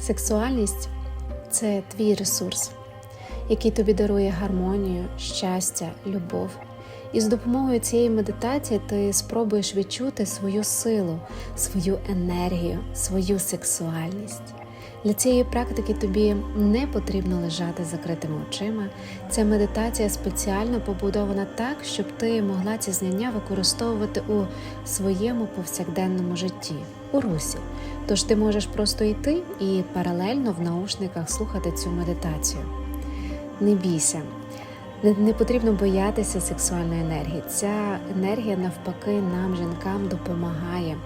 Сексуальність це твій ресурс, який тобі дарує гармонію, щастя, любов. І з допомогою цієї медитації ти спробуєш відчути свою силу, свою енергію, свою сексуальність. Для цієї практики тобі не потрібно лежати закритими очима. Ця медитація спеціально побудована так, щоб ти могла ці знання використовувати у своєму повсякденному житті, у русі. Тож ти можеш просто йти і паралельно в наушниках слухати цю медитацію. Не бійся, не, потрібно боятися сексуальної енергії. Ця енергія, навпаки, нам, жінкам, допомагає.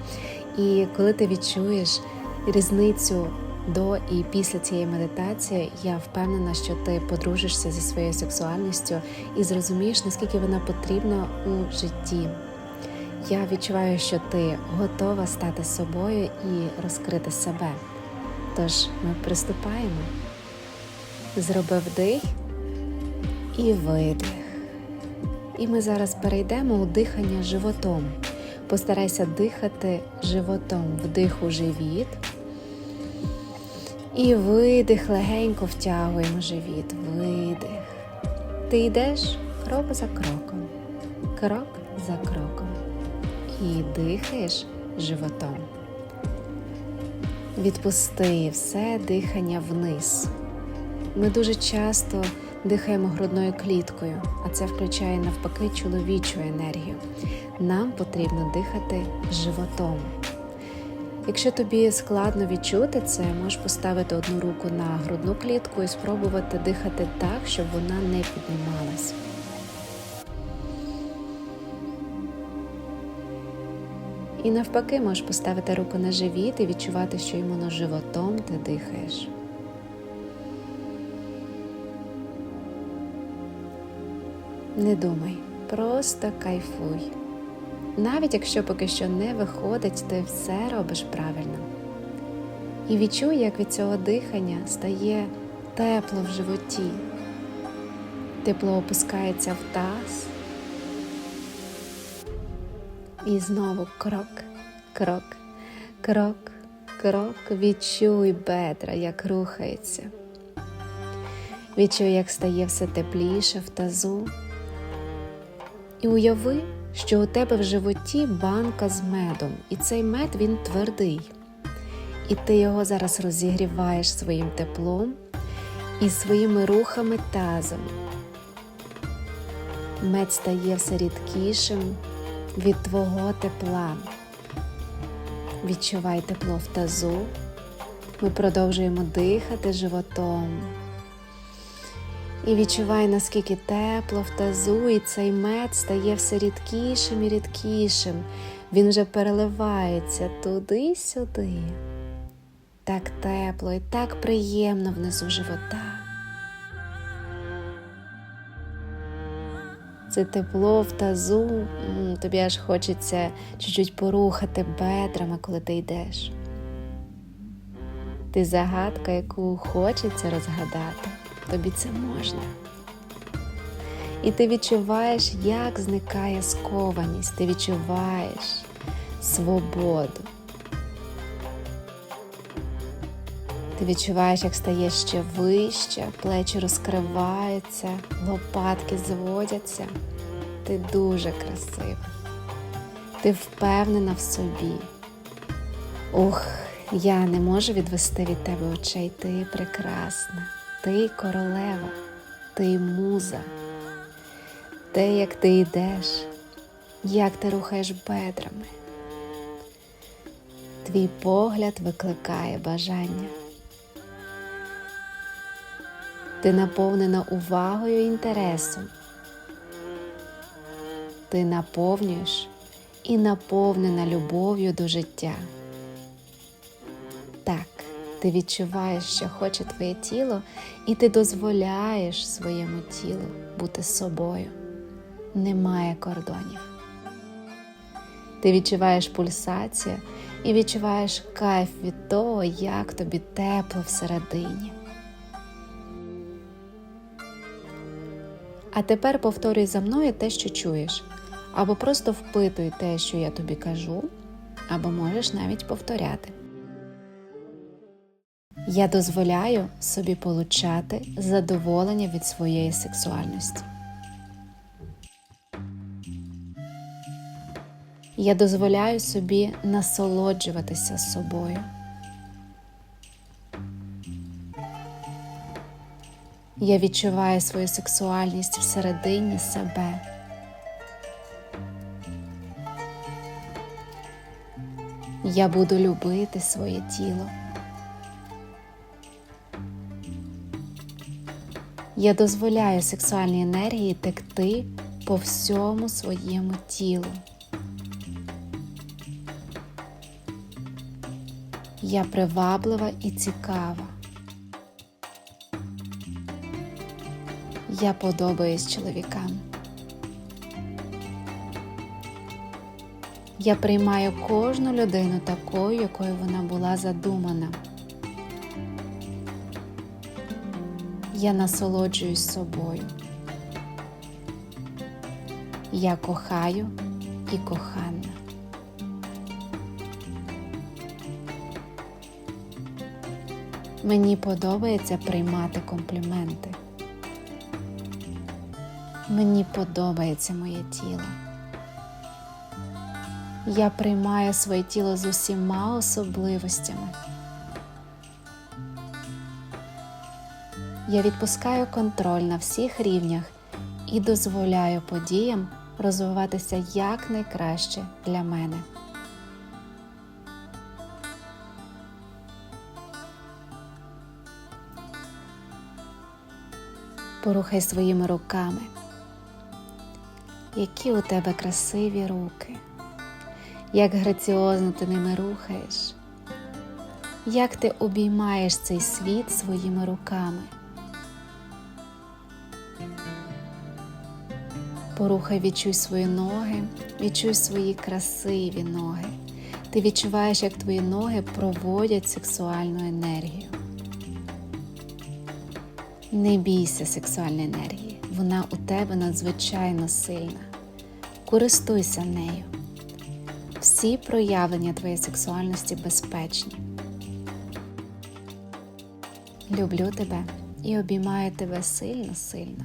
І коли ти відчуєш різницю до і після цієї медитації, я впевнена, що ти подружишся зі своєю сексуальністю і зрозумієш, наскільки вона потрібна у житті. Я відчуваю, що ти готова стати собою і розкрити себе. Тож ми приступаємо. Зроби вдих і видих. І ми зараз перейдемо у дихання животом. Постарайся дихати животом, вдих у живіт. І видих, легенько втягуємо живіт, видих. Ти йдеш крок за кроком, крок за кроком. І дихаєш животом. Відпусти все дихання вниз. Ми дуже часто дихаємо грудною кліткою, а це включає навпаки чоловічу енергію. Нам потрібно дихати животом. Якщо тобі складно відчути це, можеш поставити одну руку на грудну клітку і спробувати дихати так, щоб вона не піднімалась. І навпаки, можеш поставити руку на живіт і відчувати, що іменно животом ти дихаєш. Не думай, просто кайфуй. Навіть якщо поки що не виходить, ти все робиш правильно. І відчуй, як від цього дихання стає тепло в животі. Тепло опускається в таз. І знову крок, крок, крок, крок. Відчуй бедра, як рухається. Відчуй, як стає все тепліше в тазу. І уяви, що у тебе в животі банка з медом, і цей мед він твердий. І ти його зараз розігріваєш своїм теплом і своїми рухами тазом. Мед стає все рідкішим від твого тепла. Відчувай тепло в тазу. Ми продовжуємо дихати животом. І відчувай, наскільки тепло в тазу, і цей мед стає все рідкішим і рідкішим. Він вже переливається туди-сюди. Так тепло і так приємно внизу живота. Це тепло в тазу, тобі аж хочеться чуть-чуть порухати бедрами, коли ти йдеш. Ти загадка, яку хочеться розгадати тобі це можна. І ти відчуваєш, як зникає скованість, ти відчуваєш свободу. Ти відчуваєш, як стає ще вище, плечі розкриваються, лопатки зводяться. Ти дуже красива. Ти впевнена в собі. Ух, я не можу відвести від тебе очей. Ти прекрасна. Ти королева, ти муза, те, як ти йдеш, як ти рухаєш бедрами. Твій погляд викликає бажання. Ти наповнена увагою і інтересом. Ти наповнюєш і наповнена любов'ю до життя. Так. Ти відчуваєш, що хоче твоє тіло, і ти дозволяєш своєму тілу бути собою. Немає кордонів. Ти відчуваєш пульсацію і відчуваєш кайф від того, як тобі тепло всередині. А тепер повторюй за мною те, що чуєш, або просто впитуй те, що я тобі кажу, або можеш навіть повторяти. Я дозволяю собі получати задоволення від своєї сексуальності. Я дозволяю собі насолоджуватися собою. Я відчуваю свою сексуальність всередині себе. Я буду любити своє тіло. Я дозволяю сексуальній енергії текти по всьому своєму тілу. Я приваблива і цікава. Я подобаюсь чоловікам. Я приймаю кожну людину такою, якою вона була задумана. Я насолоджуюсь собою. Я кохаю і кохана. Мені подобається приймати компліменти. Мені подобається моє тіло. Я приймаю своє тіло з усіма особливостями. Я відпускаю контроль на всіх рівнях і дозволяю подіям розвиватися якнайкраще для мене. Порухай своїми руками. Які у тебе красиві руки, як граціозно ти ними рухаєш, як ти обіймаєш цей світ своїми руками. Порухай, відчуй свої ноги, відчуй свої красиві ноги. Ти відчуваєш, як твої ноги проводять сексуальну енергію. Не бійся сексуальної енергії, вона у тебе надзвичайно сильна. Користуйся нею. Всі проявлення твоєї сексуальності безпечні. Люблю тебе і обіймаю тебе сильно-сильно.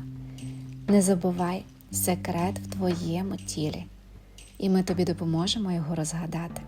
Не забувай секрет в твоєму тілі, і ми тобі допоможемо його розгадати.